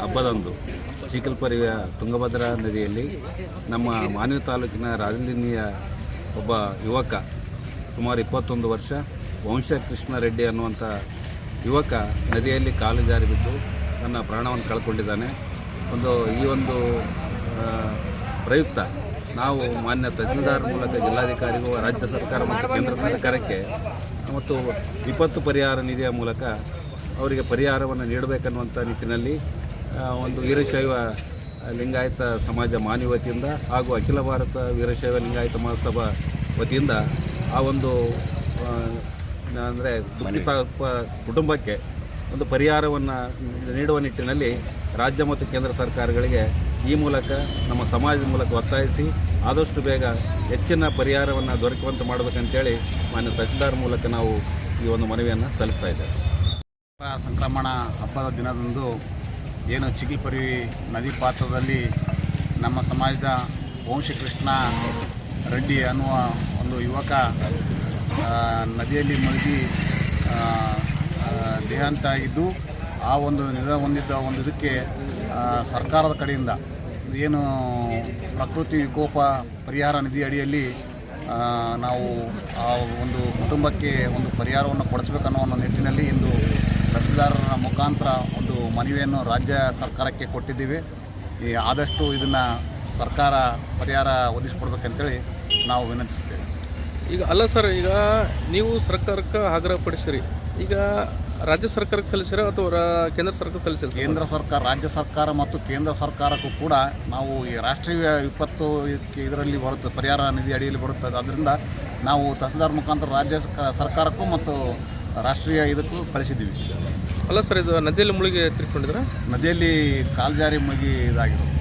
ಹಬ್ಬದಂದು ಚೀಕಲ್ಪರಿಯ ತುಂಗಭದ್ರಾ ನದಿಯಲ್ಲಿ ನಮ್ಮ ಮಾನ್ಯ ತಾಲೂಕಿನ ರಾಜಲಿನಿಯ ಒಬ್ಬ ಯುವಕ ಸುಮಾರು ಇಪ್ಪತ್ತೊಂದು ವರ್ಷ ವಂಶ ಕೃಷ್ಣ ರೆಡ್ಡಿ ಅನ್ನುವಂಥ ಯುವಕ ನದಿಯಲ್ಲಿ ಕಾಲು ಜಾರಿ ಬಿದ್ದು ತನ್ನ ಪ್ರಾಣವನ್ನು ಕಳ್ಕೊಂಡಿದ್ದಾನೆ. ಒಂದು ಈ ಒಂದು ಪ್ರಯುಕ್ತ ನಾವು ಮಾನ್ಯ ತಹಸೀಲ್ದಾರ್ ಮೂಲಕ ಜಿಲ್ಲಾಧಿಕಾರಿಗೂ ರಾಜ್ಯ ಸರ್ಕಾರ ಮತ್ತು ಕೇಂದ್ರ ಸರ್ಕಾರಕ್ಕೆ ಮತ್ತು ವಿಪತ್ತು ಪರಿಹಾರ ನಿಧಿಯ ಮೂಲಕ ಅವರಿಗೆ ಪರಿಹಾರವನ್ನು ನೀಡಬೇಕನ್ನುವಂಥ ನಿಟ್ಟಿನಲ್ಲಿ ಒಂದು ವೀರಶೈವ ಲಿಂಗಾಯತ ಸಮಾಜ ಮಾನ್ಯ ವತಿಯಿಂದ ಹಾಗೂ ಅಖಿಲ ಭಾರತ ವೀರಶೈವ ಲಿಂಗಾಯತ ಮಹಾಸಭಾ ವತಿಯಿಂದ ಆ ಒಂದು ಅಂದರೆ ದುಃಖಿತ ಕುಟುಂಬಕ್ಕೆ ಒಂದು ಪರಿಹಾರವನ್ನು ನೀಡುವ ನಿಟ್ಟಿನಲ್ಲಿ ರಾಜ್ಯ ಮತ್ತು ಕೇಂದ್ರ ಸರ್ಕಾರಗಳಿಗೆ ಈ ಮೂಲಕ ನಮ್ಮ ಸಮಾಜದ ಮೂಲಕ ಒತ್ತಾಯಿಸಿ ಆದಷ್ಟು ಬೇಗ ಹೆಚ್ಚಿನ ಪರಿಹಾರವನ್ನು ದೊರಕುವಂತೆ ಮಾಡಬೇಕಂತೇಳಿ ಮಾನ್ಯ ತಹಸೀಲ್ದಾರ್ ಮೂಲಕ ನಾವು ಈ ಒಂದು ಮನವಿಯನ್ನು ಸಲ್ಲಿಸ್ತಾ ಇದ್ದೇವೆ. ಸಂಕ್ರಮಣ ಹಬ್ಬದ ದಿನದಂದು ಏನು ಚಿಗಿಪರಿ ನದಿ ಪಾತ್ರದಲ್ಲಿ ನಮ್ಮ ಸಮಾಜದ ವಂಶಕೃಷ್ಣ ರೆಡ್ಡಿ ಅನ್ನುವ ಒಂದು ಯುವಕ ನದಿಯಲ್ಲಿ ಮುಳುಗಿ ದೇಹಾಂತ ಆಗಿದ್ದು ಆ ಒಂದು ನಿಧ ಹೊಂದಿದ್ದ ಒಂದು ಇದಕ್ಕೆ ಸರ್ಕಾರದ ಕಡೆಯಿಂದ ಏನು ಪ್ರಕೃತಿ ವಿಕೋಪ ಪರಿಹಾರ ನಿಧಿ ಅಡಿಯಲ್ಲಿ ನಾವು ಆ ಒಂದು ಕುಟುಂಬಕ್ಕೆ ಒಂದು ಪರಿಹಾರವನ್ನು ಕೊಡಿಸ್ಬೇಕನ್ನೋ ಒಂದು ನಿಟ್ಟಿನಲ್ಲಿ ಇಂದು ತಹಸೀಲ್ದಾರರ ಮುಖಾಂತರ ಒಂದು ಮನವಿಯನ್ನು ರಾಜ್ಯ ಸರ್ಕಾರಕ್ಕೆ ಕೊಟ್ಟಿದ್ದೀವಿ. ಈ ಆದಷ್ಟು ಇದನ್ನು ಸರ್ಕಾರ ಪರಿಹಾರ ಒದಗಿಸ್ಕೊಡ್ಬೇಕಂತೇಳಿ ನಾವು ವಿನಂತಿಸ್ತೇವೆ ಈಗ ಅಲ್ಲ ಸರ್ ಈಗ ನೀವು ಸರ್ಕಾರಕ್ಕೆ ಆಗ್ರಹಪಡಿಸಿರಿ ಈಗ ರಾಜ್ಯ ಸರ್ಕಾರಕ್ಕೆ ಸಲ್ಲಿಸಿರ ಅಥವಾ ಕೇಂದ್ರ ಸರ್ಕಾರಕ್ಕೆ ಸಲ್ಲಿಸಿರ ಕೇಂದ್ರ ಸರ್ಕಾರ ರಾಜ್ಯ ಸರ್ಕಾರ ಮತ್ತು ಕೇಂದ್ರ ಸರ್ಕಾರಕ್ಕೂ ಕೂಡ ನಾವು ಈ ರಾಷ್ಟ್ರೀಯ ವಿಪತ್ತು ಇದರಲ್ಲಿ ಬರುತ್ತೆ ಪರಿಹಾರ ನಿಧಿ ಅಡಿಯಲ್ಲಿ ಬರುತ್ತದೆ ಅದರಿಂದ ನಾವು ತಹಸೀಲ್ದಾರ್ ಮುಖಾಂತರ ರಾಜ್ಯ ಸರ್ಕ- ಸರ್ಕಾರಕ್ಕೂ ಮತ್ತು ರಾಷ್ಟ್ರೀಯ ಇದಕ್ಕೂ ಕಳಿಸಿದ್ದೀವಿ. ಅಲ್ಲ ಸರ್ ಇದು ನದಿಯಲ್ಲಿ ಮುಳುಗಿ ತಿರ್ಕೊಂಡಿದ್ರ ನದಿಯಲ್ಲಿ ಕಾಲ್ಜಾರಿ ಮುಗಿ ಇದಾಗಿರೋದು.